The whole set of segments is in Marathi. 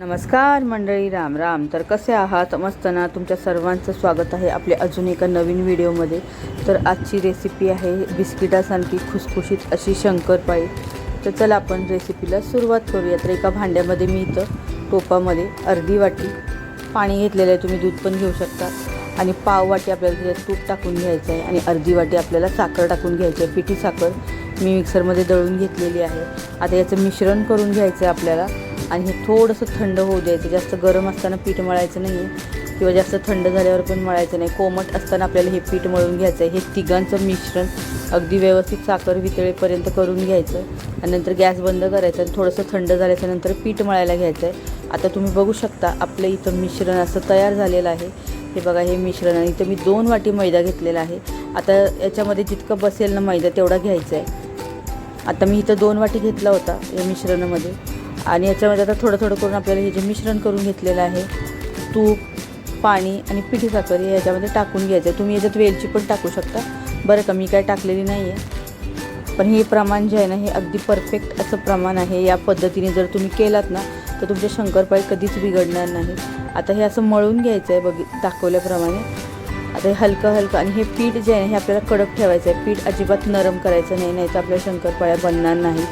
नमस्कार मंडळी राम राम. तर कसे आहात? मस्त ना? तुमच्या सर्वांचं स्वागत आहे आपल्या अजून एका नवीन व्हिडिओमध्ये. तर आजची रेसिपी आहे बिस्किटासारखी खुसखुशीत अशी शंकरपाळी तर चला आपण रेसिपीला सुरुवात करूया. तर एका भांड्यामध्ये मी इथं टोपामध्ये अर्धी वाटी पाणी घेतलेलं आहे. तुम्ही दूध पण घेऊ शकता. आणि पाव वाटी आपल्याला त्याच्यात तूप टाकून घ्यायचं आहे. आणि अर्धी वाटी आपल्याला साखर टाकून घ्यायची आहे. पिठी साखर मी मिक्सरमध्ये दळून घेतलेली आहे. आता याचं मिश्रण करून घ्यायचं आहे आपल्याला. आणि हे थोडंसं थंड होऊ द्यायचं. जास्त गरम असताना पीठ मळायचं नाही आहे किंवा जास्त थंड झाल्यावर पण मळायचं नाही. कोमट असताना आपल्याला हे पीठ मळून घ्यायचं आहे हे तिघांचं मिश्रण अगदी व्यवस्थित साखर वितळेपर्यंत करून घ्यायचं. आणि नंतर गॅस बंद करायचं आणि थोडंसं थंड झाल्याच्यानंतर पीठ मळायला घ्यायचं आहे आता तुम्ही बघू शकता आपलं इथं मिश्रण असं तयार झालेलं आहे. हे बघा हे मिश्रण. आणि इथं मी दोन वाटी मैदा घेतलेला आहे. आता याच्यामध्ये जितकं बसेल ना मैदा तेवढा घ्यायचा आहे आता मी इथं दोन वाटी घेतला होता या मिश्रणामध्ये. आणि याच्यामध्ये आता थोडं थोडं करून आपल्याला हे जे मिश्रण करून घेतलेलं आहे तूप पाणी आणि पिठी साखर हे याच्यामध्ये टाकून घ्यायचं. आहे तुम्ही याच्यात वेलची पण टाकू शकता. बरं का मी काय टाकलेली नाही आहे पण हे प्रमाण जे आहे ना हे अगदी परफेक्ट असं प्रमाण आहे. या पद्धतीने जर तुम्ही केलात ना तर तुमचे शंकरपाळी कधीच बिघडणार नाही. आता हे असं मळून घ्यायचं आहे बघ दाखवल्याप्रमाणे. आता हे हलकं हलकं आणि हे पीठ जे आहे हे आपल्याला कडक ठेवायचं आहे. पीठ अजिबात नरम करायचं नाही नाही तर आपल्या शंकरपाळ्या बनणार नाही.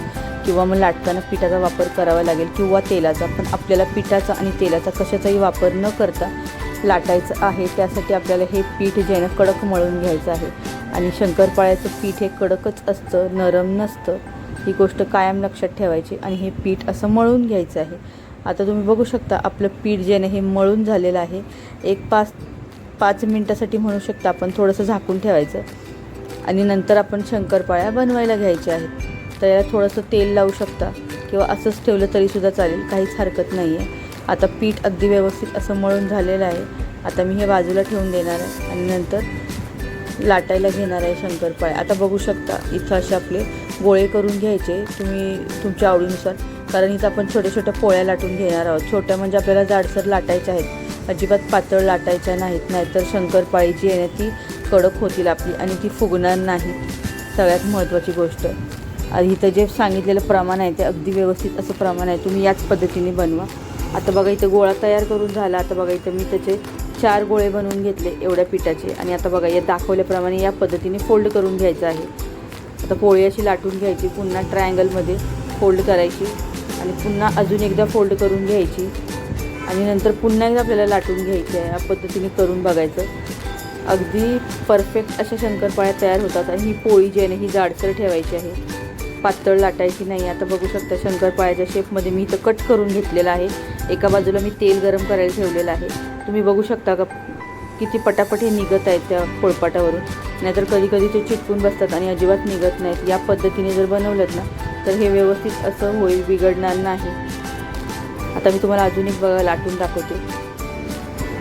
किंवा मग लाटताना पिठाचा वापर करावा लागेल किंवा तेलाचा पण आपल्याला पिठाचा आणि तेलाचा कशाचाही वापर न करता लाटायचं आहे. त्यासाठी आपल्याला हे पीठ जे आहे ना कडक मळून घ्यायचं आहे. आणि शंकरपाळ्याचं पीठ हे कडकच असतं नरम नसतं. ही गोष्ट कायम लक्षात ठेवायची आणि हे पीठ असं मळून घ्यायचं आहे. आता तुम्ही बघू शकता आपलं पीठ जे आहे ना हे मळून झालेलं आहे. एक पाच पाच मिनटासाठी म्हणू शकता आपण थोडंसं झाकून ठेवायचं. आणि नंतर आपण शंकरपाळ्या बनवायला घ्यायच्या आहेत. तर याला थोडंसं तेल लावू शकता किंवा असंच ठेवलं तरीसुद्धा चालेल काहीच हरकत नाही आहे आता पीठ अगदी व्यवस्थित असं मळून झालेलं आहे. आता मी हे बाजूला ठेवून देणार आहे आणि नंतर लाटायला घेणार आहे शंकरपाळे. आता बघू शकता इथं असे आपले गोळे करून घ्यायचे तुम्ही तुमच्या आवडीनुसार. कारण इथं आपण छोट्या छोट्या पोळ्या लाटून घेणार आहोत. छोट्या म्हणजे आपल्याला जाडसर लाटायच्या आहेत. अजिबात पातळ लाटायच्या नाहीत. नाहीतर शंकरपाळी जी आहे ती कडक होतील आपली आणि ती फुगणार नाही सगळ्यात महत्त्वाची गोष्ट. इथं जे सांगितलेलं प्रमाण आहे ते अगदी व्यवस्थित असं प्रमाण आहे. तुम्ही याच पद्धतीने बनवा. आता बघा इथं गोळा तयार करून झाला. आता बघा इथं मी त्याचे चार गोळे बनवून घेतले एवढ्या पिठाचे. आणि आता बघा या दाखवल्याप्रमाणे या पद्धतीने फोल्ड करून घ्यायचं आहे. आता पोळी अशी लाटून घ्यायची पुन्हा ट्रायंगलमध्ये फोल्ड करायची आणि पुन्हा अजून एकदा फोल्ड करून घ्यायची. आणि नंतर पुन्हा एकदा आपल्याला लाटून घ्यायची आहे. या पद्धतीने करून बघायचं. अगदी परफेक्ट अशा शंकरपाळ्या तयार होतात आणि ही पोळी जी आहे ना ही जाडसर ठेवायची आहे. पातळ लाटायची नाही. आता बघू शकता शंकरपाळ्याच्या शेपमध्ये मी इथं कट करून घेतलेलं आहे. एका बाजूला मी तेल गरम करायला ठेवलेलं आहे. तुम्ही बघू शकता का किती पटापट हे निघत आहेत त्या पोळपाटावरून. नाहीतर कधी कधी ते चिटकून बसतात आणि अजिबात निघत नाहीत. या पद्धतीने जर बनवलं ना तर हे व्यवस्थित असं होईल बिघडणार नाही. आता मी तुम्हाला अजून एक बघा लाटून दाखवते.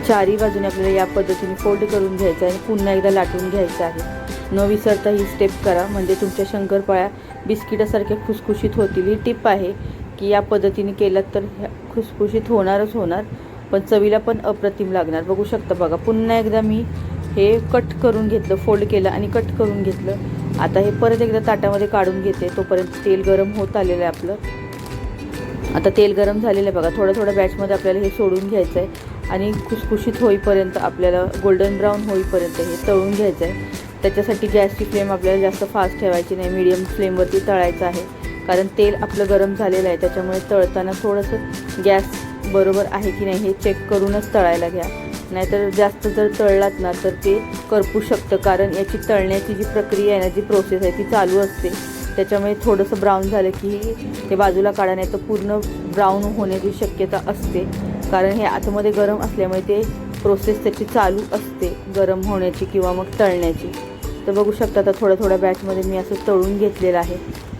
चारी बाजूने आपल्याला या पद्धतीने फोल्ड करून घ्यायचं आहे आणि पुन्हा एकदा लाटून घ्यायचं आहे. न विसरता ही स्टेप करा. म्हणजे तुमच्या शंकरपाळ्या बिस्किटासारख्या खुसखुशीत होतील. ही टिप आहे की या पद्धतीने केलं तर ह्या खुसखुशीत होणारच होणार पण चवीला पण अप्रतिम लागणार. बघू शकता बघा पुन्हा एकदा मी हे कट करून घेतलं फोल्ड केलं आणि कट करून घेतलं. आता हे परत एकदा ताटामध्ये काढून घेते. तोपर्यंत तेल गरम होत आलेलं आहे आपलं. आता तेल गरम झालेलं आहे बघा. थोडं थोड्या बॅचमध्ये आपल्याला हे सोडून घ्यायचं आहे. आणि खुसखुशीत होईपर्यंत आपल्याला गोल्डन ब्राऊन होईपर्यंत हे तळून घ्यायचं आहे. त्याच्यासाठी गॅसची फ्लेम आपल्याला जास्त फास्ट ठेवायची नाही मिडियम फ्लेमवरती तळायचं आहे. कारण तेल आपलं गरम झालेलं आहे त्याच्यामुळे तळताना थोडंसं गॅस बरोबर आहे की नाही हे चेक करूनच तळायला घ्या. नाहीतर जास्त जर तळलात ना तर ते करपू शकतं. कारण याची तळण्याची जी प्रक्रिया आहे ना जी प्रोसेस आहे ती चालू असते. त्याच्यामुळे थोडंसं ब्राऊन झालं की ते बाजूला काढा नाही तर पूर्ण ब्राऊन होण्याची शक्यता असते. कारण हे आतमध्ये गरम असल्यामुळे ते प्रोसेस त्याची चालू असते गरम होण्याची किंवा मग तळण्याची. तर बघू शकता आता थोड्या थोड्या बॅचमध्ये मी असं तळून घेतलेलं आहे.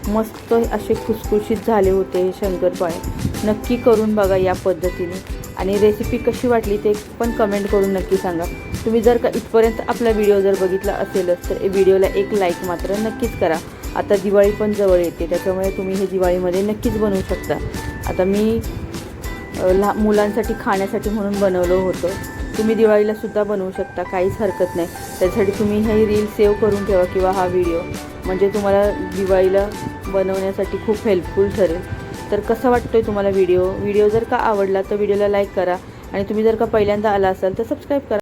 मस्त असे खुसखुशीत झाले होते हे शंकरपाळे नक्की करून बघा या पद्धतीने. आणि रेसिपी कशी वाटली ते पण कमेंट करून नक्की सांगा. तुम्ही जर का इथपर्यंत आपला व्हिडिओ जर बघितला असेलच तर व्हिडिओला एक लाईक मात्र नक्कीच करा. आता दिवाळी पण जवळ येते त्याच्यामुळे तुम्ही हे दिवाळीमध्ये नक्कीच बनवू शकता. आता मी अ, लहा मुलांसाठी खाण्यासाठी म्हणून बनवलं होतं. तुम्ही दिवाळीला सुद्धा बनवू शकता काहीच हरकत नाही. त्यासाठी तुम्ही हे रील सेव्ह करून ठेवा किंवा हा व्हिडिओ म्हणजे तुम्हाला दिवाळीला बनवण्यासाठी खूप हेल्पफुल ठरेल. तर कसा वाटतोय तुम्हाला व्हिडिओ व्हिडिओ जर का आवडला तर व्हिडिओला लाईक करा. आणि तुम्ही जर का पहिल्यांदा आला असाल तर सबस्क्राईब करा.